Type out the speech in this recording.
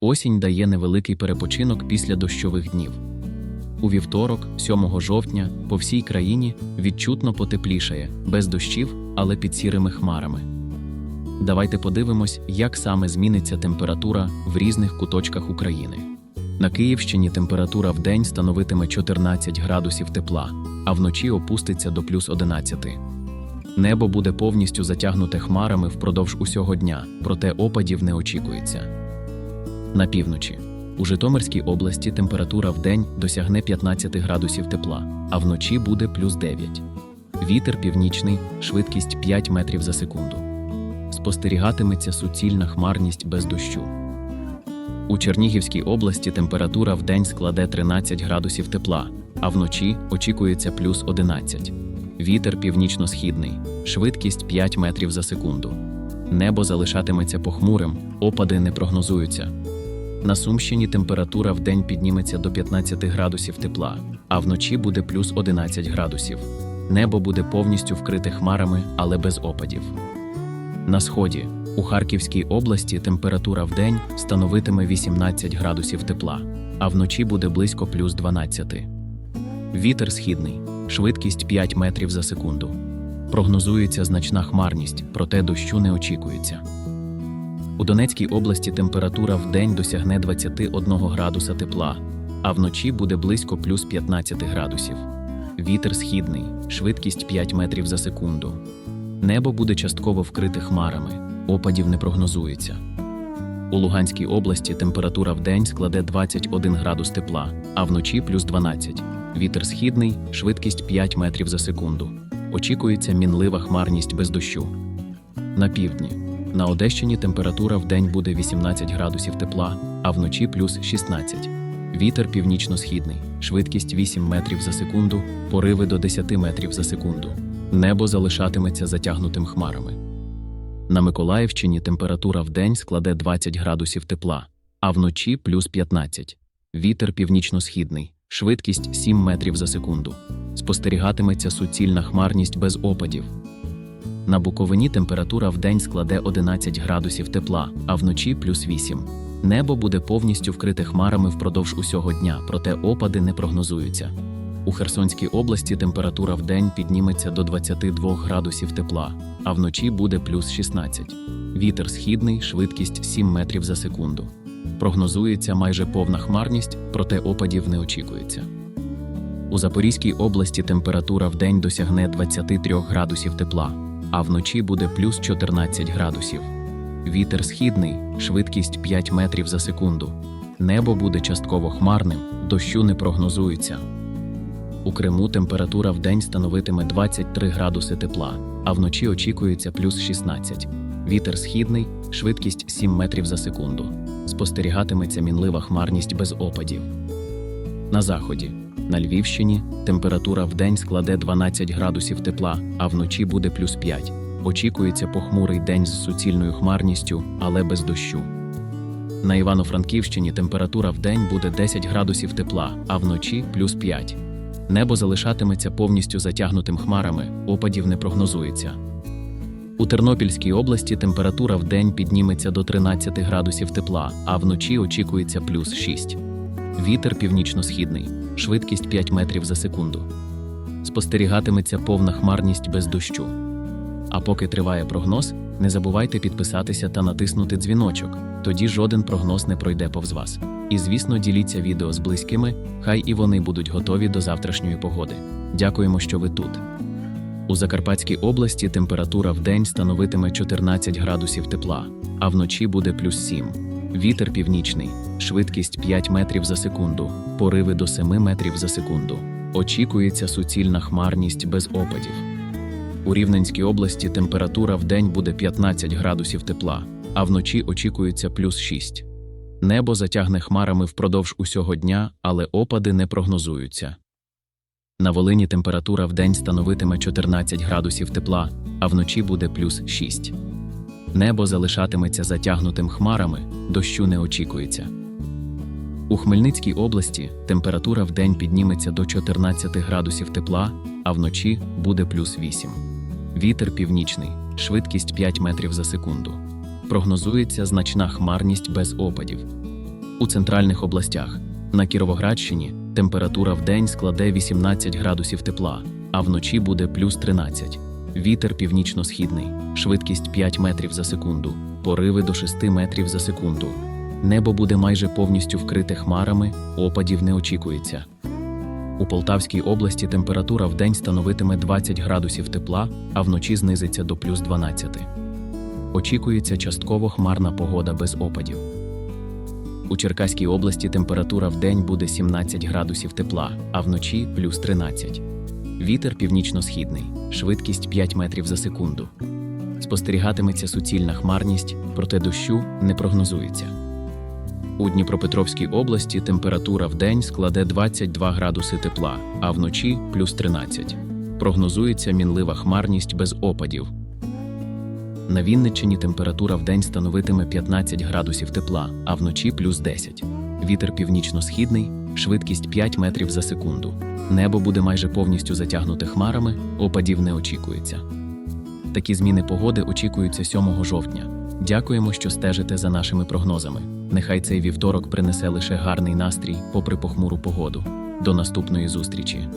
Осінь дає невеликий перепочинок після дощових днів. У вівторок, 7 жовтня, по всій країні відчутно потеплішає, без дощів, але під сірими хмарами. Давайте подивимось, як саме зміниться температура в різних куточках України. На Київщині температура в день становитиме 14 градусів тепла, а вночі опуститься до плюс 11. Небо буде повністю затягнуте хмарами впродовж усього дня, проте опадів не очікується. На півночі. У Житомирській області температура в день досягне 15 градусів тепла, а вночі буде плюс 9. Вітер північний, швидкість 5 метрів за секунду. Спостерігатиметься суцільна хмарність без дощу. У Чернігівській області температура в день складе 13 градусів тепла, а вночі очікується плюс 11. Вітер північно-східний, швидкість 5 метрів за секунду. Небо залишатиметься похмурим, опади не прогнозуються. На Сумщині температура в день підніметься до 15 градусів тепла, а вночі буде плюс 11 градусів. Небо буде повністю вкрите хмарами, але без опадів. На сході у Харківській області температура в день становитиме 18 градусів тепла, а вночі буде близько плюс 12. Вітер східний, швидкість 5 метрів за секунду. Прогнозується значна хмарність, проте дощу не очікується. У Донецькій області температура в день досягне 21 градуса тепла, а вночі буде близько плюс 15 градусів. Вітер східний, швидкість 5 метрів за секунду. Небо буде частково вкрите хмарами, опадів не прогнозується. У Луганській області температура в день складе 21 градус тепла, а вночі плюс 12. Вітер східний, швидкість 5 метрів за секунду. Очікується мінлива хмарність без дощу. На півдні. На Одещині температура в день буде 18 градусів тепла, а вночі плюс 16. Вітер північно-східний, швидкість 8 метрів за секунду, пориви до 10 метрів за секунду. Небо залишатиметься затягнутим хмарами. На Миколаївщині температура в день складе 20 градусів тепла, а вночі плюс 15. Вітер північно-східний, швидкість 7 метрів за секунду. Спостерігатиметься суцільна хмарність без опадів. На Буковині температура в день складе 11 градусів тепла, а вночі плюс 8. Небо буде повністю вкрите хмарами впродовж усього дня, проте опади не прогнозуються. У Херсонській області температура в день підніметься до 22 градусів тепла, а вночі буде плюс 16. Вітер східний, швидкість 7 метрів за секунду. Прогнозується майже повна хмарність, проте опадів не очікується. У Запорізькій області температура в день досягне 23 градусів тепла, а вночі буде плюс 14 градусів. Вітер східний, швидкість 5 метрів за секунду. Небо буде частково хмарним, дощу не прогнозується. У Криму температура в день становитиме 23 градуси тепла, а вночі очікується плюс 16. Вітер східний, швидкість 7 метрів за секунду. Спостерігатиметься мінлива хмарність без опадів. На заході. На Львівщині температура в день складе 12 градусів тепла, а вночі буде плюс 5. Очікується похмурий день з суцільною хмарністю, але без дощу. На Івано-Франківщині температура в день буде 10 градусів тепла, а вночі плюс 5. Небо залишатиметься повністю затягнутим хмарами, опадів не прогнозується. У Тернопільській області температура в день підніметься до 13 градусів тепла, а вночі очікується плюс 6. Вітер північно-східний, швидкість 5 метрів за секунду. Спостерігатиметься повна хмарність без дощу. А поки триває прогноз, не забувайте підписатися та натиснути дзвіночок, тоді жоден прогноз не пройде повз вас. І звісно, діліться відео з близькими, хай і вони будуть готові до завтрашньої погоди. Дякуємо, що ви тут. У Закарпатській області температура в день становитиме 14 градусів тепла, а вночі буде плюс 7. Вітер північний, швидкість 5 метрів за секунду, пориви до 7 метрів за секунду. Очікується суцільна хмарність без опадів. У Рівненській області температура в день буде 15 градусів тепла, а вночі очікується плюс 6. Небо затягне хмарами впродовж усього дня, але опади не прогнозуються. На Волині температура в день становитиме 14 градусів тепла, а вночі буде плюс 6. Небо залишатиметься затягнутим хмарами, дощу не очікується. У Хмельницькій області температура в день підніметься до 14 градусів тепла, а вночі буде плюс 8. Вітер північний, швидкість 5 метрів за секунду. Прогнозується значна хмарність без опадів. У центральних областях на Кіровоградщині температура в день складе 18 градусів тепла, а вночі буде плюс 13. Вітер північно-східний, швидкість 5 метрів за секунду, пориви до 6 метрів за секунду. Небо буде майже повністю вкрите хмарами, опадів не очікується. У Полтавській області температура в день становитиме 20 градусів тепла, а вночі знизиться до плюс 12. Очікується частково хмарна погода без опадів. У Черкаській області температура в день буде 17 градусів тепла, а вночі плюс 13. Вітер північно-східний, швидкість 5 метрів за секунду. Спостерігатиметься суцільна хмарність, проте дощу не прогнозується. У Дніпропетровській області температура в день складе 22 градуси тепла, а вночі плюс 13. Прогнозується мінлива хмарність без опадів. На Вінниччині температура в день становитиме 15 градусів тепла, а вночі плюс 10. Вітер північно-східний, швидкість 5 метрів за секунду. Небо буде майже повністю затягнуте хмарами, опадів не очікується. Такі зміни погоди очікуються 7 жовтня. Дякуємо, що стежите за нашими прогнозами. Нехай цей вівторок принесе лише гарний настрій, попри похмуру погоду. До наступної зустрічі!